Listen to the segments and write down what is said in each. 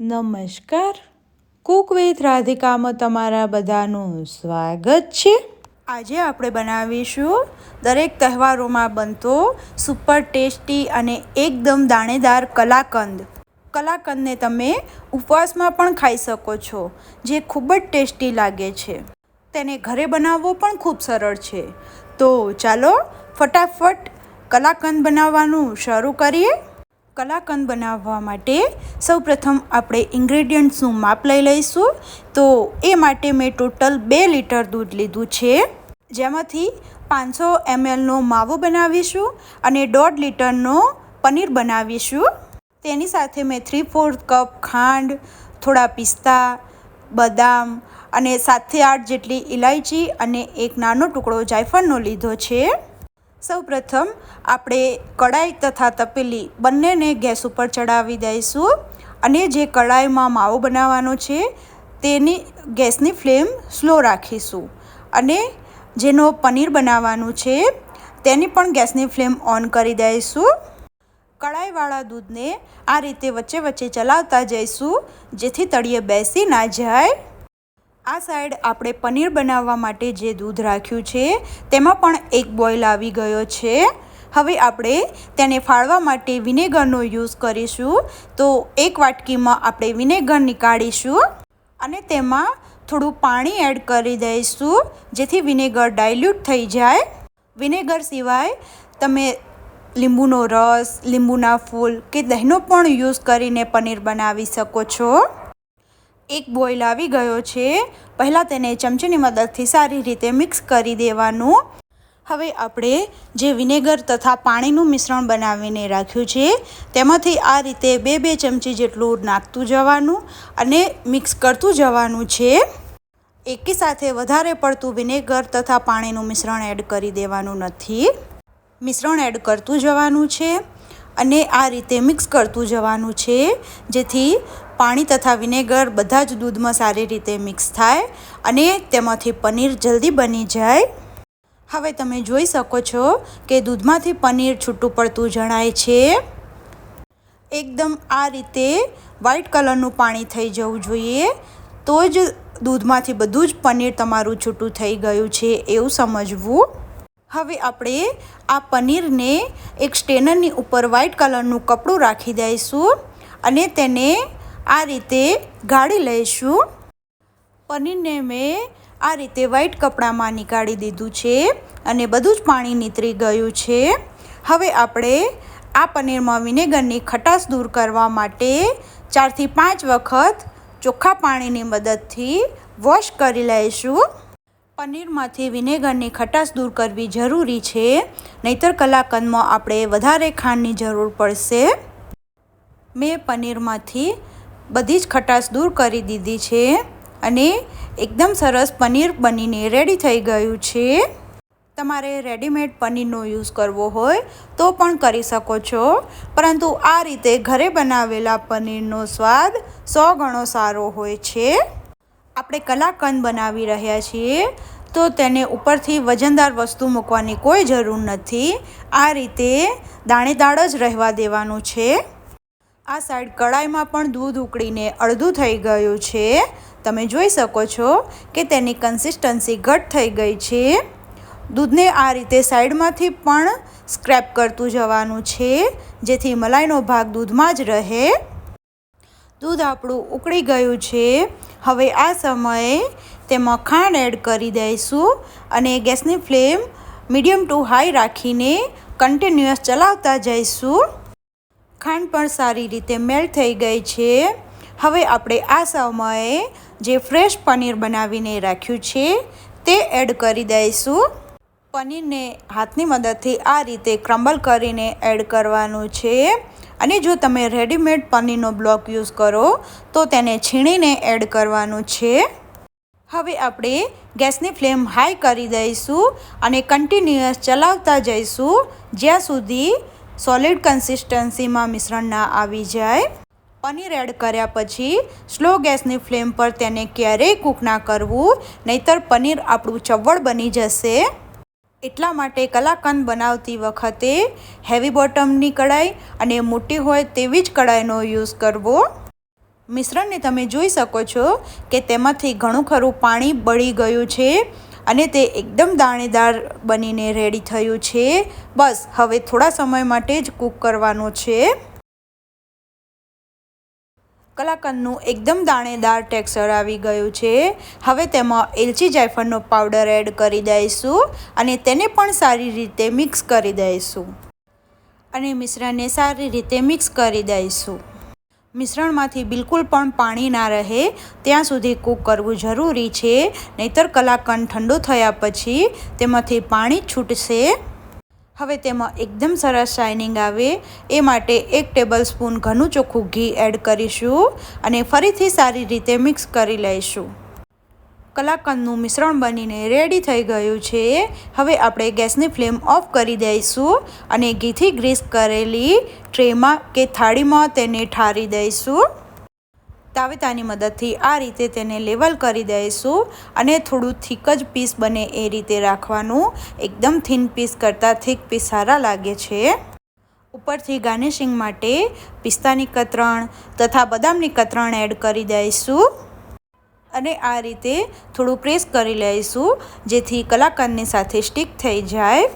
નમસ્કાર. કુક રાધિકામાં તમારા બધાનું સ્વાગત છે. આજે આપણે બનાવીશું દરેક તહેવારોમાં બનતો સુપર ટેસ્ટી અને એકદમ દાણેદાર કલાકંદ. કલાકંદને તમે ઉપવાસમાં પણ ખાઈ શકો છો, જે ખૂબ જ ટેસ્ટી લાગે છે. તેને ઘરે બનાવવો પણ ખૂબ સરળ છે. તો ચાલો ફટાફટ કલાકંદ બનાવવાનું શરૂ કરીએ. કલાકંદ બનાવવા માટે સૌપ્રથમ આપણે ઇન્ગ્રેડિયન્ટ્સનું માપ લઈ લઈશું. તો એ માટે મેં ટોટલ બે લીટર દૂધ લીધું છે. જેમાંથી પાંચસો એમએલનો માવો બનાવીશું અને દોઢ લીટરનો પનીર બનાવીશું. તેની સાથે મેં થ્રી ફોર્થ કપ ખાંડ, થોડા પિસ્તા, બદામ અને સાતથી આઠ જેટલી ઇલાયચી અને એક નાનો ટુકડો જાયફળનો લીધો છે. સૌપ્રથમ આપણે કડાઈ તથા તપેલી બંનેને ગેસ ઉપર ચડાવી દઈશું અને જે કડાઈમાં માવો બનાવવાનો છે તેની ગેસની ફ્લેમ સ્લો રાખીશું અને જેનો પનીર બનાવવાનું છે તેની પણ ગેસની ફ્લેમ ઓન કરી દઈશું. કડાઈવાળા દૂધને આ રીતે વચ્ચે વચ્ચે ચલાવતા જઈશું જેથી તળિયે બેસી ના જાય. આ સાઈડ આપણે પનીર બનાવવા માટે જે દૂધ રાખ્યું છે, તેમાં પણ એક બોઇલ આવી ગયો છે. હવે આપણે તેને ફાળવા માટે વિનેગરનો યુઝ કરીશું. તો એક વાટકીમાં આપણે વિનેગર નીકાળીશું અને તેમાં થોડું પાણી એડ કરી દઈશું, જેથી વિનેગર ડાયલ્યુટ થઈ જાય. વિનેગર સિવાય તમે લીંબુનો રસ, લીંબુના ફૂલ કે દહીંનો પણ યુઝ કરીને પનીર બનાવી શકો છો. એક બોઇલ આવી ગયો છે. પહેલાં તેને ચમચીની મદદથી સારી રીતે મિક્સ કરી દેવાનું. હવે આપણે જે વિનેગર તથા પાણીનું મિશ્રણ બનાવીને રાખ્યું છે, તેમાંથી આ રીતે બે બે ચમચી જેટલું નાખતું જવાનું અને મિક્સ કરતું જવાનું છે. એકી સાથે વધારે પડતું વિનેગર તથા પાણીનું મિશ્રણ એડ કરી દેવાનું નથી. મિશ્રણ એડ કરતું જવાનું છે અને આ રીતે મિક્સ કરતું જવાનું છે, જેથી પાણી તથા વિનેગર બધા જ દૂધમાં સારી રીતે મિક્સ થાય અને તેમાંથી પનીર જલ્દી બની જાય. હવે તમે જોઈ શકો છો કે દૂધમાંથી પનીર છૂટું પડતું જણાય છે. એકદમ આ રીતે વ્હાઈટ કલરનું પાણી થઈ જવું જોઈએ. તો જ દૂધમાંથી બધું જ પનીર તમારું છૂટું થઈ ગયું છે એવું સમજવું. હવે આપણે આ પનીરને એક સ્ટેનરની ઉપર વ્હાઈટ કલરનું કપડું રાખી દઈશું અને તેને આ રીતે ગાળી લઈશું. પનીરને મેં આ રીતે વ્હાઈટ કપડામાં નીકાળી દીધું છે અને બધું જ પાણી નીતરી ગયું છે. હવે આપણે આ પનીરમાં વિનેગરની ખટાશ દૂર કરવા માટે ચારથી પાંચ વખત ચોખ્ખા પાણીની મદદથી વોશ કરી લઈશું. પનીરમાંથી વિનેગરની ખટાશ દૂર કરવી જરૂરી છે, નહીતર કલાકંદમાં આપણે વધારે ખાંડની જરૂર પડશે. મેં પનીરમાંથી બધી જ ખટાશ દૂર કરી દીધી છે અને એકદમ સરસ પનીર બનીને રેડી થઈ ગયું છે. તમારે રેડીમેડ પનીરનો યુઝ કરવો હોય તો પણ કરી શકો છો. પરંતુ આ રીતે ઘરે બનાવેલા પનીરનો સ્વાદ સો ગણો સારો હોય છે. આપણે કલાકંદ બનાવી રહ્યા છીએ, તો તેને ઉપરથી વજનદાર વસ્તુ મૂકવાની કોઈ જરૂર નથી. આ રીતે દાણેદાળ જ રહેવા દેવાનું છે. આ સાઈડ કડાઈમાં પણ દૂધ ઉકળીને અડધું થઈ ગયું છે. તમે જોઈ શકો છો કે તેની કન્સિસ્ટન્સી ઘટ થઈ ગઈ છે. દૂધને આ રીતે સાઈડમાંથી પણ સ્ક્રેપ કરતું જવાનું છે, જેથી મલાઈનો ભાગ દૂધમાં જ રહે. દૂધ આપણું ઉકળી ગયું છે. હવે આ સમયે તેમાં ખાંડ એડ કરી દઈશું અને ગેસની ફ્લેમ મીડિયમ ટુ હાઈ રાખીને કન્ટિન્યુઅસ ચલાવતા જઈશું. ખાંડ પણ સારી રીતે મેલ્ટ થઈ ગઈ છે. હવે આપણે આ સમયે જે ફ્રેશ પનીર બનાવીને રાખ્યું છે, તે એડ કરી દઈશું. પનીરને હાથની મદદથી આ રીતે ક્રમ્બલ કરીને એડ કરવાનું છે. અને જો તમે રેડીમેડ પનીરનો બ્લોક યુઝ કરો, તો તેને છીણીને એડ કરવાનું છે. હવે આપણે ગેસની ફ્લેમ હાઈ કરી દઈશું અને કન્ટિન્યુઅસ ચલાવતા જઈશું. જ્યાં સુધી સોલિડ કન્સિસ્ટન્સીમાં મિશ્રણ ના આવી જાય. પનીર એડ કર્યા પછી સ્લો ગેસની ફ્લેમ પર તેને ક્યારેય કૂક ના કરવું, નહીતર પનીર આપણું ચવ્વળ બની જશે. એટલા માટે કલાકંદ બનાવતી વખતે હેવી બોટમની કડાઈ અને મોટી હોય તેવી જ કડાઈનો યુઝ કરવો. મિશ્રણને તમે જોઈ શકો છો કે તેમાંથી ઘણું ખરું પાણી બળી ગયું છે. અને તે એકદમ દાણેદાર બનીને રેડી થયું છે. બસ, હવે થોડા સમય માટે જ કૂક કરવાનું છે. કલાકંદનું એકદમ દાણેદાર ટેક્સચર આવી ગયું છે. હવે તેમાં એલચી જાયફળનો પાવડર એડ કરી દઈશું અને તેને પણ સારી રીતે મિક્સ કરી દઈશું. અને મિશ્રણને સારી રીતે મિક્સ કરી દઈશું. મિશ્રણમાંથી બિલકુલ પણ પાણી ના રહે, ત્યાં સુધી કૂક કરવું જરૂરી છે. નહીતર કલાકંદ ઠંડુ થયા પછી તેમાંથી પાણી છૂટશે. હવે તેમાં એકદમ સરસ શાઇનિંગ આવે. એ માટે એક ટેબલ સ્પૂન ઘણું ચોખ્ખું ઘી એડ કરીશું અને ફરીથી સારી રીતે મિક્સ કરી લઈશું. કલાકંદનું મિશ્રણ બનીને રેડી થઈ ગયું છે. હવે આપણે ગેસની ફ્લેમ ઓફ કરી દઈશું અને ઘીથી ગ્રીસ કરેલી ટ્રેમાં કે થાળીમાં તેને ઠારી દઈશું. તાવેતાની મદદથી આ રીતે તેને લેવલ કરી દઈશું અને થોડું થીક જ પીસ બને એ રીતે રાખવાનું. એકદમ થીન પીસ કરતાં થીક પીસ સારા લાગે છે. ઉપરથી ગાર્નિશિંગ માટે પિસ્તાની કતરણ તથા બદામની કતરણ એડ કરી દઈશું. અને આ રીતે થોડું પ્રેસ કરી લઈશું, જેથી કલાકંદની સાથે સ્ટીક થઈ જાય.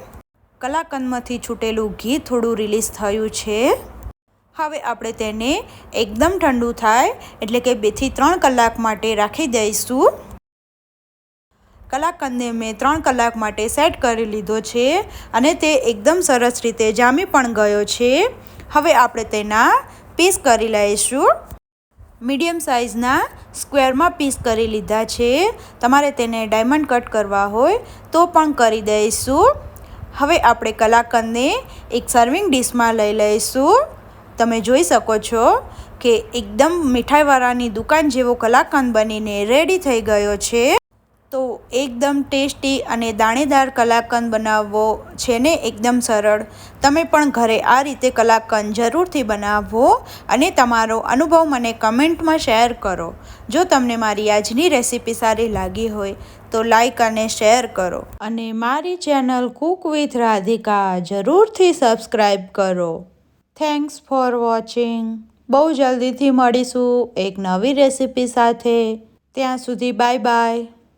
કલાકંદમાંથી છૂટેલું ઘી થોડું રિલીઝ થયું છે. હવે આપણે તેને એકદમ ઠંડુ થાય, એટલે કે બેથી ત્રણ કલાક માટે રાખી દઈશું. કલાકંદને મેં ત્રણ કલાક માટે સેટ કરી લીધો છે અને તે એકદમ સરસ રીતે જામી પણ ગયો છે. હવે આપણે તેના પીસ કરી લઈશું. મીડિયમ સાઇઝના સ્ક્વેરમાં પીસ કરી લીધા છે. તમારે તેને ડાયમંડ કટ કરવા હોય તો પણ કરી દઈશું. હવે આપણે કલાકંદને એક સર્વિંગ ડીશમાં લઈ લઈશું. તમે જોઈ શકો છો કે એકદમ મીઠાઈવાળાની દુકાન જેવો કલાકંદ બનીને રેડી થઈ ગયો છે. તો એકદમ ટેસ્ટી અને દાણેદાર કલાકંદ બનાવવો છે ને એકદમ સરળ. તમે પણ ઘરે આ રીતે કલાકંદ જરૂરથી બનાવો અને તમારો અનુભવ મને કમેન્ટમાં શેર કરો. જો તમને મારી આજની રેસીપી સારી લાગી હોય, તો લાઈક અને શેર કરો. અને મારી ચેનલ કુક વિથ રાધિકા જરૂરથી સબસ્ક્રાઈબ કરો. Thanks for watching. બહુ જલ્દીથી મળીશું એક નવી રેસીપી સાથે. ત્યાં સુધી બાય બાય.